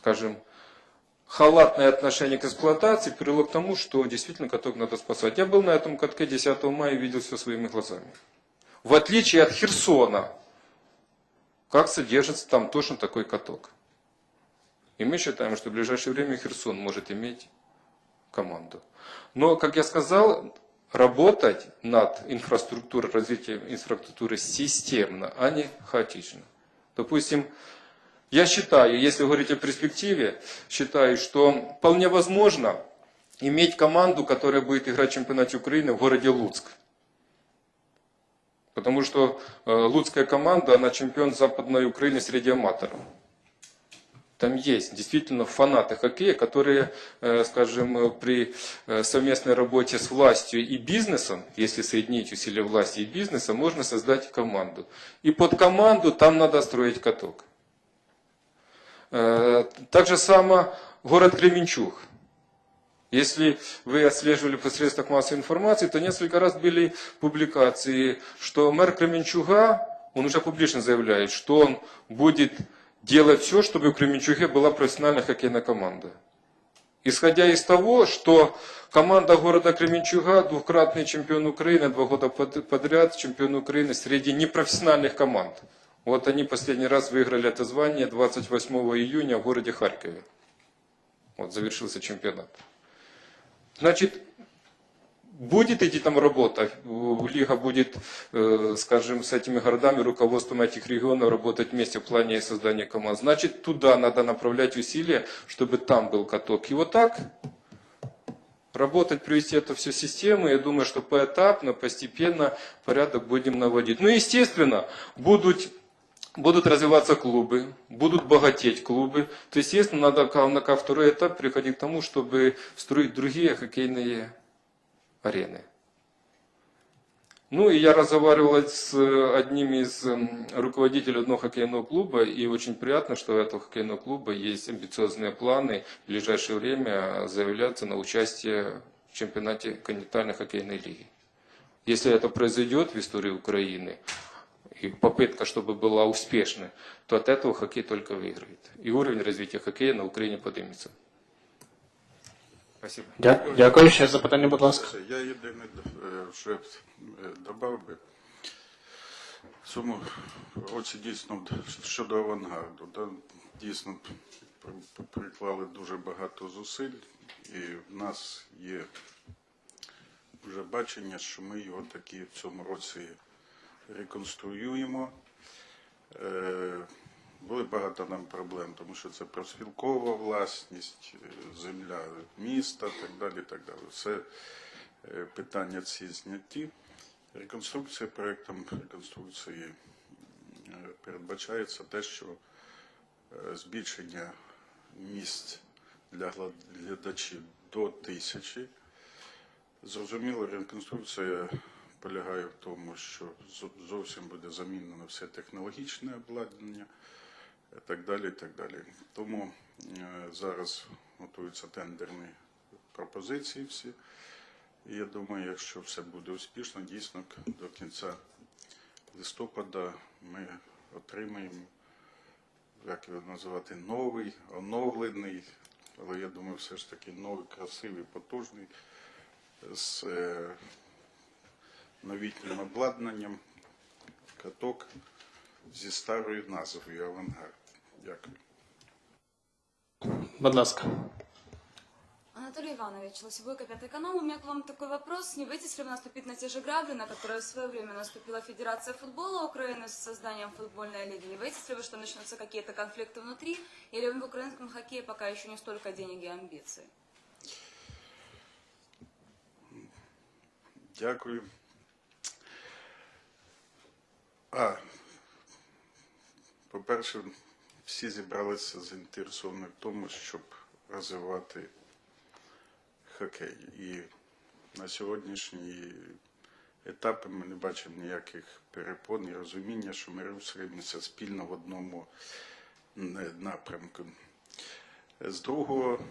скажем, халатное отношение к эксплуатации привело к тому, что действительно каток надо спасать. Я был на этом катке 10 мая и видел все своими глазами. В отличие от Херсона, как содержится там точно такой каток. И мы считаем, что в ближайшее время Херсон может иметь команду. Но, как я сказал, работать над инфраструктурой, развитием инфраструктуры системно, а не хаотично. Допустим, я считаю, если говорить о перспективе, считаю, что вполне возможно иметь команду, которая будет играть в чемпионате Украины в городе Луцк. Потому что э, луцкая команда, она чемпион Западной Украины среди аматоров. Там есть действительно фанаты хоккея, которые, э, скажем, при э, совместной работе с властью и бизнесом, если соединить усилия власти и бизнеса, можно создать команду. И под команду там надо строить каток. Э, так же само город Кременчуг. Если вы отслеживали по средствах массовой информации, то несколько раз были публикации, что мэр Кременчуга, он уже публично заявляет, что он будет делать все, чтобы в Кременчуге была профессиональная хоккейная команда. Исходя из того, что команда города Кременчуга, двукратный чемпион Украины, два года подряд чемпион Украины среди непрофессиональных команд. Вот они последний раз выиграли это звание 28 июня в городе Харькове. Вот завершился чемпионат. Значит, будет идти там работа, Лига будет, э, скажем, с этими городами, руководством этих регионов работать вместе в плане создания команд. Значит, туда надо направлять усилия, чтобы там был каток. И вот так работать, привести это все в систему. Я думаю, что поэтапно, постепенно порядок будем наводить. Ну, естественно, будут будут развиваться клубы, будут богатеть клубы. То, естественно, надо на второй этап приходить к тому, чтобы строить другие хоккейные арены. Ну и я разговаривал с одним из руководителей одного хоккейного клуба, и очень приятно, что у этого хоккейного клуба есть амбициозные планы в ближайшее время заявляться на участие в чемпионате континентальной хоккейной лиги. Если это произойдет в истории Украины, и попытка, чтобы была успешной, то от этого хоккей только выиграет. И уровень развития хоккея на Україні поднимется. Спасибо. Дя- Дякую. Ще запитання, будь ласка. Я єдине е, ще додав би. В цьому році дійсно щодо авангарду. Да, дійсно при- приклали дуже багато зусиль, і в нас є вже бачення, що ми його таки в цьому році реконструюємо. Е, Були багато нам проблем, тому що це профспілкова власність, е, земля міста, так далі. так далі. Все е, питання ці зняті. Реконструкція проєктом реконструкції передбачається те, що збільшення місць для глядачів до тисячі. Зрозуміло, реконструкція полягає в тому, що зовсім буде замінено все технологічне обладнання і так далі. і так далі. Тому е, зараз готуються тендерні пропозиції всі. І я думаю, якщо все буде успішно, дійсно до кінця листопада ми отримаємо, як його називати, новий, оновлений, але я думаю, все ж таки новий, красивий, потужний з е, новітнім обладнанням каток зі старою назвою Авангард. Дякую. Будь ласка. Анатолий Иванович, Лосевойка, Пятый канал. У меня к вам такой вопрос. Не боитесь ли вы наступить на те же грабли, на которые в свое время наступила Федерация футбола Украины с созданием футбольной лиги? Не боитесь ли вы, что начнутся какие-то конфликты внутри? Или в украинском хоккее пока еще не столько денег и амбиций? Дякую. А, по-перше, всі зібралися заінтересовані в тому, щоб розвивати хокей. І на сьогоднішній етапі ми не бачимо ніяких перепон і розуміння, що ми рухаємося спільно в одному напрямку. З другого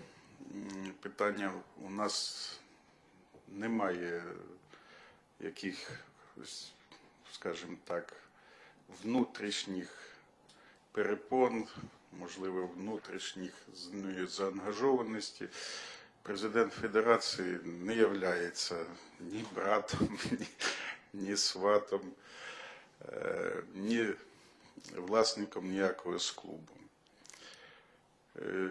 питання у нас немає якихось, скажімо так, внутрішніх перепон можливо, внутрішніх ну, заангажованості. Президент Федерації не являється ні братом, ні, ні сватом, е, ні власником ніякого з клубу. Е,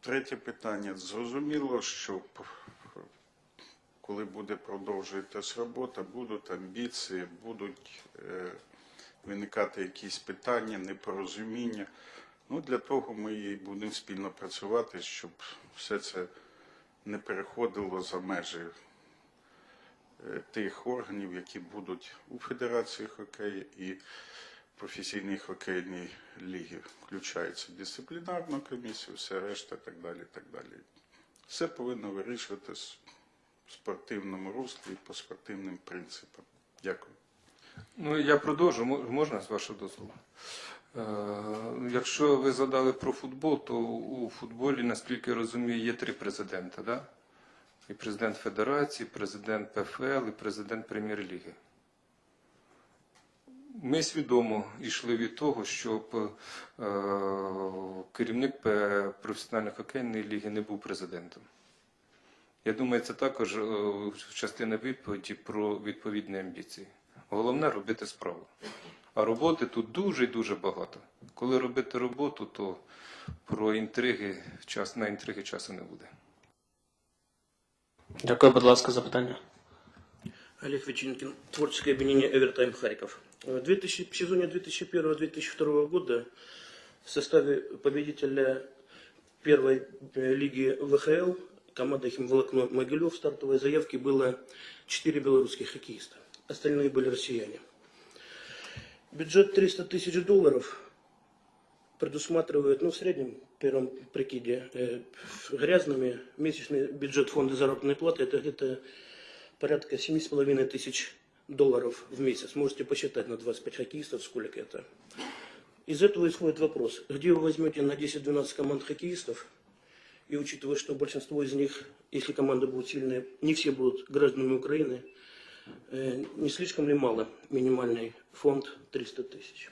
Третє питання. Зрозуміло, що коли буде продовжуватись робота, будуть амбіції, будуть е, виникати якісь питання, непорозуміння. Ну, для того ми і будемо спільно працювати, щоб все це не переходило за межі е, тих органів, які будуть у Федерації хокею і професійній хокейній лігі. Включається дисциплінарна комісія, все решта, так далі, так далі. Все повинно вирішуватись в спортивному руслі і по спортивним принципам. Дякую. Ну, я продовжу, можна з вашого дозволу? Е, Якщо ви задали про футбол, то у футболі, наскільки я розумію, є три президента, да? І президент Федерації, президент ПФЛ і президент Прем'єр-ліги. Ми свідомо йшли від того, щоб е, керівник професіональної хокейної ліги не був президентом. Я думаю, це також е, частина відповіді про відповідні амбіції. Головне робити справу. А роботи тут дуже і дуже багато. Коли робити роботу, то про інтриги час на інтриги часу не буде. Дякую, будь ласка, запитання. Олег Вечинкин, творческое объединение «Эвертайм Харьков». В 2000 в сезоне 2001-2002 года в составе победителя первой э, лиги ВХЛ команда «Химволокно Могилев» в стартовой заявке было 4 белорусских хоккеиста. Остальные были россияне. Бюджет 300 тысяч долларов предусматривает, ну, в среднем, в первом прикиде, э, грязными месячный бюджет фонда заработной платы это где-то порядка 7,5 тысяч долларов в месяц. Можете посчитать на 25 хоккеистов, сколько это. Из этого исходит вопрос, где вы возьмете на 10-12 команд хоккеистов, и учитывая, что большинство из них, если команда будет сильная, не все будут гражданами Украины, не слишком ли мало минимальный фонд 300 тысяч?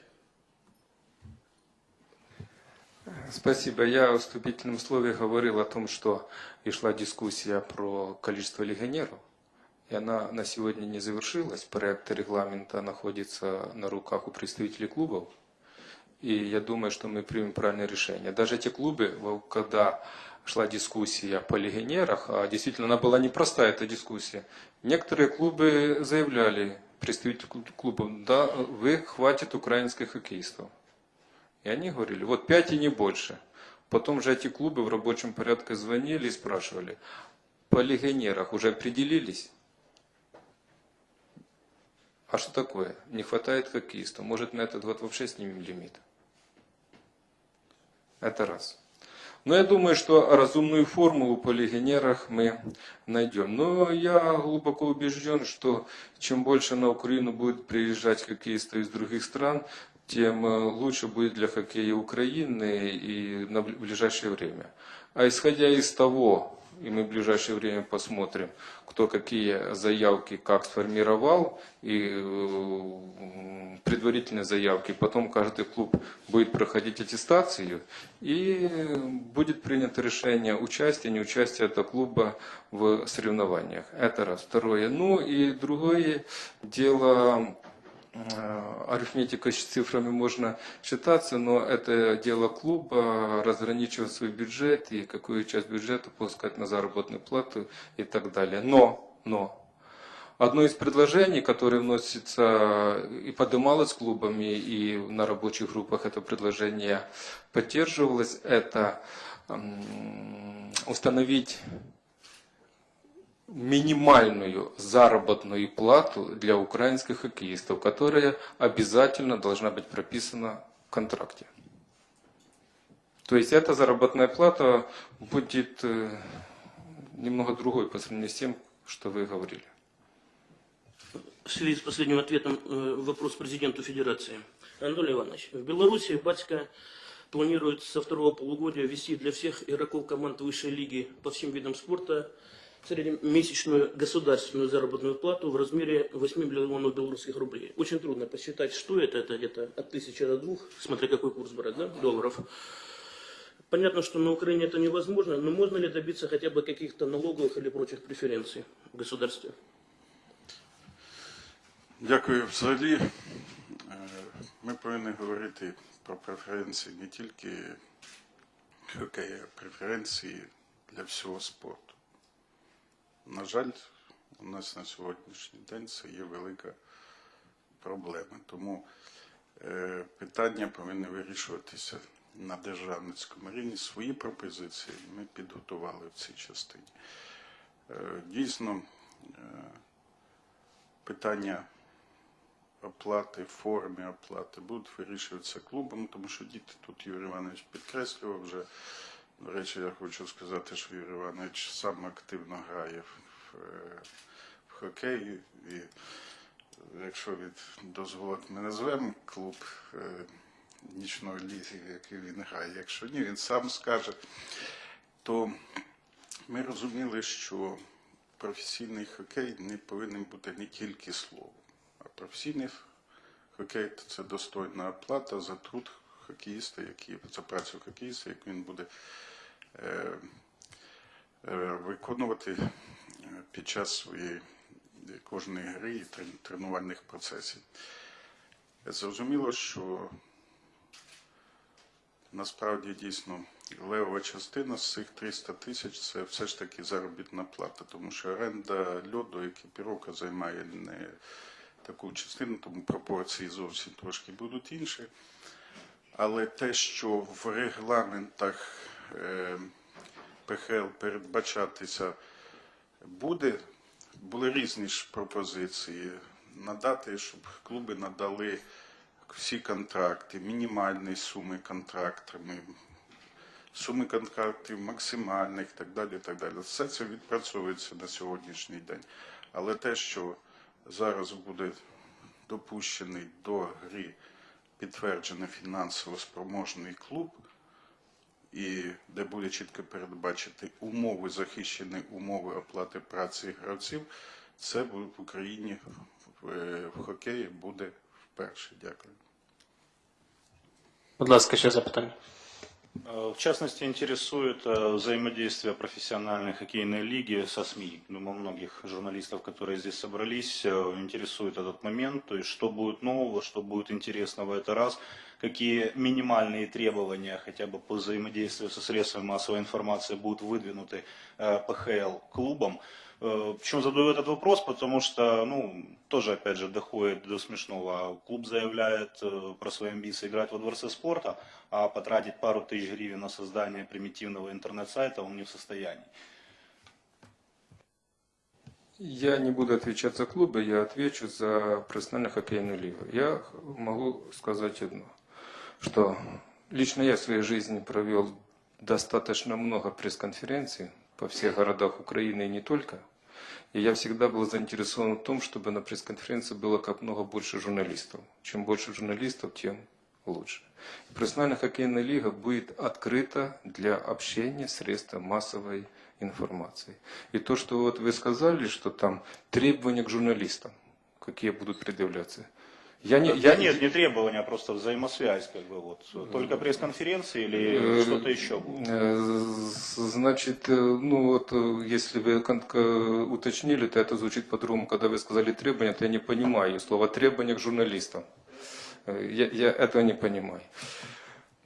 Спасибо. Я в вступительном слове говорил о том, что и шла дискуссия про количество легионеров. И она на сегодня не завершилась. Проект регламента находится на руках у представителей клубов. И я думаю, что мы примем правильное решение. Даже те клубы, когда шла дискуссия по легионерах, а действительно она была непростая, эта дискуссия, некоторые клубы заявляли, представители клубов, да, вы хватит украинских хоккеистов. И они говорили, вот пять и не больше. Потом же эти клубы в рабочем порядке звонили и спрашивали, по легионерах уже определились? А что такое? Не хватает хоккеистов. Может, на этот год вообще снимем лимит? Это раз. Но я думаю, что разумную формулу по легионерах мы найдем. Но я глубоко убежден, что чем больше на Украину будет приезжать хоккеисты из других стран, тем э, лучше будет для хоккея Украины и на бли- ближайшее время. А исходя из того, и мы в ближайшее время посмотрим, кто какие заявки как сформировал, и э, предварительные заявки, потом каждый клуб будет проходить аттестацию, и будет принято решение участия, не участия этого клуба в соревнованиях. Это раз. Второе. Ну и другое дело, э, арифметика с цифрами можно считаться, но это дело клуба, разграничивать свой бюджет и какую часть бюджета пускать на заработную плату и так далее. Но, но, Одно из предложений, которое вносится и поднималось клубами, и на рабочих группах это предложение поддерживалось, это установить минимальную заработную плату для украинских хоккеистов, которая обязательно должна быть прописана в контракте. То есть эта заработная плата будет э, немного другой по сравнению с тем, что вы говорили. В связи с последним ответом э, вопрос президенту Федерации. Анатолий Иванович, в Беларуси Батько планирует со второго полугодия ввести для всех игроков команд высшей лиги по всем видам спорта среднемесячную государственную заработную плату в размере 8 миллионов белорусских рублей. Очень трудно посчитать, что это, это где-то от тысячи до двух, смотря какой курс брать, да, долларов. Понятно, что на Украине это невозможно, но можно ли добиться хотя бы каких-то налоговых или прочих преференций в государстве? Дякую. Взагалі, е, ми повинні говорити про преференції не тільки хокею, а преференції для всього спорту. На жаль, у нас на сьогоднішній день це є велика проблема. Тому е, питання повинні вирішуватися на державницькому рівні. Свої пропозиції ми підготували в цій частині. Е, Дійсно, е, питання оплати, форми оплати будуть вирішуватися клубом, тому що діти тут Юрій Іванович підкреслював вже. До речі, я хочу сказати, що Юрій Іванович сам активно грає в, в хокей. І якщо від дозволить, ми назвемо клуб е, нічної ліги, який він грає. Якщо ні, він сам скаже, то ми розуміли, що професійний хокей не повинен бути не тільки словом, а професійний хокей це достойна оплата за труд хокеїста, який за працю хокеїста, як він буде е, е, виконувати е, під час своєї кожної гри і тренувальних процесів. Зрозуміло, що насправді дійсно левова частина з цих 300 тисяч це все ж таки заробітна плата, тому що оренда льоду, екіпіровка займає не таку частину, тому пропорції зовсім трошки будуть інші. Але те, що в регламентах е, ПХЛ передбачатися буде, були різні ж пропозиції надати, щоб клуби надали всі контракти, мінімальні суми контрактами, суми контрактів максимальних і так далі. так далі. Все це відпрацьовується на сьогоднішній день. Але те, що зараз буде допущений до гри підтверджений фінансово спроможний клуб, і де буде чітко передбачити умови, захищені умови оплати праці гравців, це в Україні е, в хокеї буде вперше. Дякую. Будь ласка, ще запитання. Э, В частности, интересует э, взаимодействие профессиональной хоккейной лиги со СМИ. Думаю, многих журналистов, которые здесь собрались, э, интересует этот момент. То есть, что будет нового, что будет интересного в этот раз, какие минимальные требования хотя бы по взаимодействию со средствами массовой информации будут выдвинуты ПХЛ клубом. Э, Почему задаю этот вопрос? Потому что, ну, тоже, опять же, доходит до смешного. Клуб заявляет э, про свои амбиции играть во дворце спорта, а потратить пару тысяч гривен на создание примитивного интернет-сайта он не в состоянии. Я не буду отвечать за клубы, я отвечу за профессиональную хоккейную лигу. Я могу сказать одно, что лично я в своей жизни провел достаточно много пресс-конференций по всех городах Украины и не только. И я всегда был заинтересован в том, чтобы на пресс-конференции было как много больше журналистов. Чем больше журналистов, тем лучше. Профессиональная хоккейная лига будет открыта для общения средств массовой информации. И то, что вот вы сказали, что там требования к журналистам, какие будут предъявляться. Я не, Да я, нет, не требования, а просто взаимосвязь, как бы вот. Только пресс-конференции или Э, что-то еще? Э, Значит, э, ну вот, э, если вы уточнили, то это звучит по-другому. Когда вы сказали требования, то я не понимаю слово требования к журналистам. Э, Я, я этого не понимаю.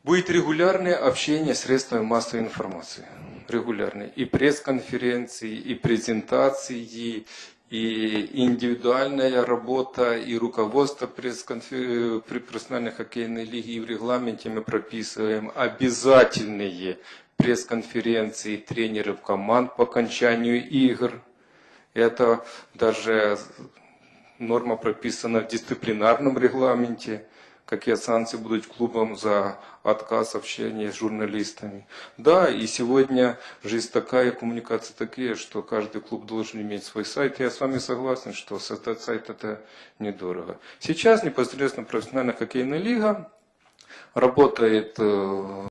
Будет регулярное общение с средствами массовой информации. Регулярные. И пресс-конференции, и презентации, и индивидуальная работа, и руководство при профессиональной хоккейной лиге, и в регламенте мы прописываем обязательные пресс-конференции тренеров команд по окончанию игр. Это даже норма прописана в дисциплинарном регламенте, какие санкции будут клубам за отказ общения с журналистами. Да, и сегодня жизнь такая, коммуникации такие, что каждый клуб должен иметь свой сайт. Я с вами согласен, что создать сайт это недорого. Сейчас непосредственно профессиональная хоккейная лига работает э,